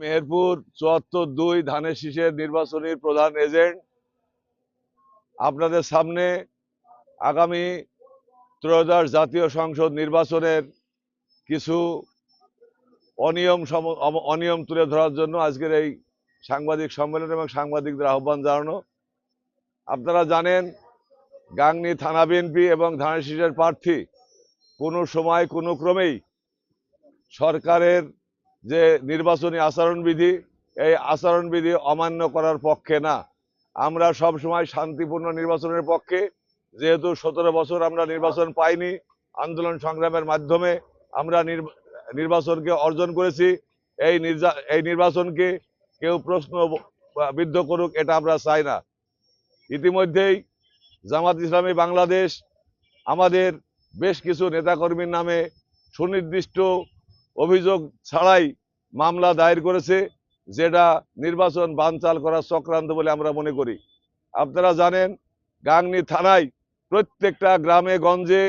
মেহেরপুর চুয়াত্তর দুই ধানের শীষের নির্বাচনী প্রধান এজেন্ট। আপনাদের সামনে আগামী ত্রয়োদশ জাতীয় সংসদ নির্বাচনের কিছু অনিয়ম অনিয়ম তুলে ধরার জন্য আজকের এই সাংবাদিক সম্মেলন এবং সাংবাদিকদের আহ্বান জানানো। আপনারা জানেন, গাংনী থানা বিএনপি এবং ধানের শীষের প্রার্থী কোনো সময় কোনো ক্রমেই সরকারের যে নির্বাচনী আচরণবিধি, এই আচরণবিধি অমান্য করার পক্ষে না। আমরা সব সময় শান্তিপূর্ণ নির্বাচনের পক্ষে। যেহেতু সতেরো বছর আমরা নির্বাচন পাইনি, আন্দোলন সংগ্রামের মাধ্যমে আমরা নির্বা- নির্বাচনকে অর্জন করেছি। এই এই নির্বাচনকে কেউ প্রশ্ন বিদ্ধ করুক, এটা আমরা চাই না। ইতিমধ্যেই জামাত ইসলামী বাংলাদেশ আমাদের বেশ কিছু নেতাকর্মীর নামে সুনির্দিষ্ট অভিযোগ ছাড়াই মামলা দায়ের করেছে, যেটা নির্বাচন বানচাল করার চক্রান্ত বলে আমরা মনে করি। আপনারা জানেন, গাংনী থানায় প্রত্যেকটা গ্রামে, গঞ্জে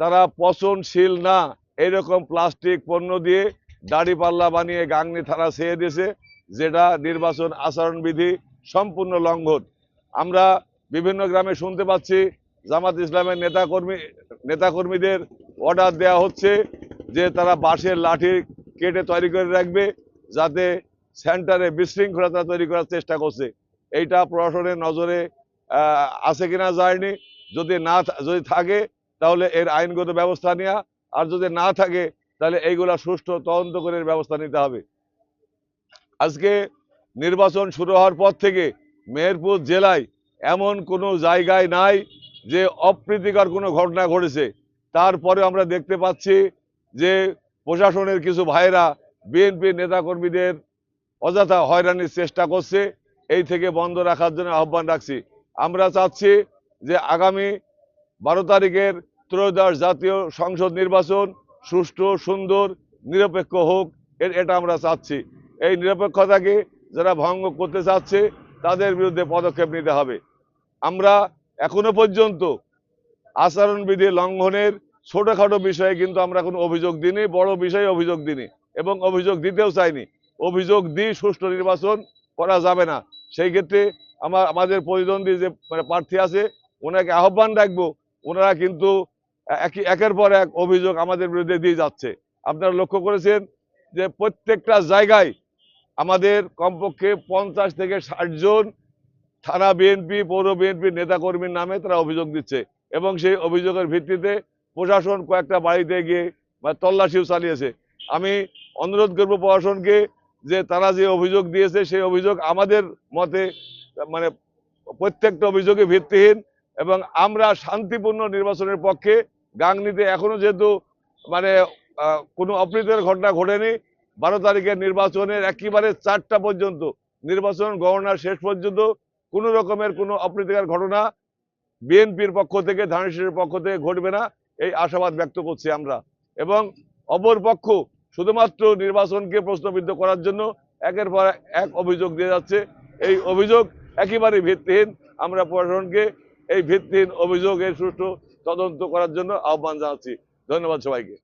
তারা পচনশীল না। এরকম প্লাস্টিক পণ্য দিয়ে দাড়ি পাল্লা বানিয়ে গাংনী থানা ছেয়ে দিয়েছে, যেটা নির্বাচন আচরণবিধি সম্পূর্ণ লঙ্ঘন। আমরা বিভিন্ন গ্রামে শুনতে পাচ্ছি, জামাত ইসলামের নেতাকর্মী, নেতাকর্মীদের অর্ডার দেওয়া হচ্ছে যে তারা বাঁশের লাঠি কেটে তৈরি করে রাখবে যাতে সেন্টারে বিশৃঙ্খলতা তৈরি করার চেষ্টা করছে। এইটা প্রশাসনের নজরে আছে কিনা যায়নি যদি না যদি থাকে, তাহলে এর আইনগত ব্যবস্থা নেওয়া আর যদি না থাকে, তাহলে এইগুলা সুষ্ঠু তদন্ত করে ব্যবস্থা নিতে হবে। আজকে নির্বাচন শুরু হওয়ার পর থেকে মেহেরপুর জেলায় এমন কোনো জায়গায় নাই যে অপ্রীতিকর কোনো ঘটনা ঘটেছে। তারপরে আমরা দেখতে পাচ্ছি যে প্রশাসনের কিছু ভাইয়েরা বিএনপি নেতাকর্মীদের অযথা হয়রানির চেষ্টা করছে, এই থেকে বন্ধ রাখার জন্য আহ্বান রাখছি। আমরা চাচ্ছি যে আগামী বারো তারিখের ত্রয়োদশ জাতীয় সংসদ নির্বাচন সুষ্ঠু, সুন্দর, নিরপেক্ষ হোক এটা আমরা চাচ্ছি। এই নিরপেক্ষতাকে যারা ভঙ্গ করতে চাচ্ছে, তাদের বিরুদ্ধে পদক্ষেপ নিতে হবে। আমরা এখনও পর্যন্ত আচরণবিধি লঙ্ঘনের ছোটখাটো বিষয়ে কিন্তু আমরা কোনো অভিযোগ দিইনি, বড় বিষয়ে অভিযোগ দিইনি এবং অভিযোগ দিতেও চাইনি। অভিযোগ দিয়ে সুষ্ঠু নির্বাচন করা যাবে না। সেই ক্ষেত্রে আমার আমাদের প্রতিদ্বন্দ্বী যে মানে প্রার্থী আছে, ওনাকে আহ্বান রাখব, ওনারা কিন্তু একই একের পর এক অভিযোগ আমাদের বিরুদ্ধে দিয়ে যাচ্ছে। আপনারা লক্ষ্য করেছেন যে প্রত্যেকটা জায়গায় আমাদের কমপক্ষে পঞ্চাশ থেকে ষাট জন থানা বিএনপি, পৌর বিএনপির নেতাকর্মীর নামে তারা অভিযোগ দিচ্ছে এবং সেই অভিযোগের ভিত্তিতে প্রশাসন কয়েকটা বাড়িতে গিয়ে তল্লাশিও চালিয়েছে। আমি অনুরোধ করব প্রশাসনকে যে তারা যে অভিযোগ দিয়েছে, সেই অভিযোগ আমাদের মতে মানে প্রত্যেকটা অভিযোগে ভিত্তিহীন এবং আমরা শান্তিপূর্ণ নির্বাচনের পক্ষে গাংনীতে এখনও যেহেতু মানে কোনো অপ্রীতের ঘটনা ঘটেনি, বারো তারিখের নির্বাচনের একেবারে চারটা পর্যন্ত, নির্বাচন গণনার শেষ পর্যন্ত কোনো রকমের কোনো অপ্রীতিকর ঘটনা বিএনপির পক্ষ থেকে, ধানের পক্ষ থেকে ঘটবে না। এই আশাবাদ ব্যক্ত করছি আমরা। এবং অপর পক্ষ শুধুমাত্র নির্বাচনকে প্রশ্নবিদ্ধ করার জন্য একের পর এক অভিযোগ দিয়ে যাচ্ছে। এই অভিযোগ একেবারে ভিত্তিহীন। আমরা প্রশাসনকে এই ভিত্তিহীন অভিযোগের সুষ্ঠু তদন্ত করার জন্য আহ্বান জানাচ্ছি। ধন্যবাদ সবাইকে।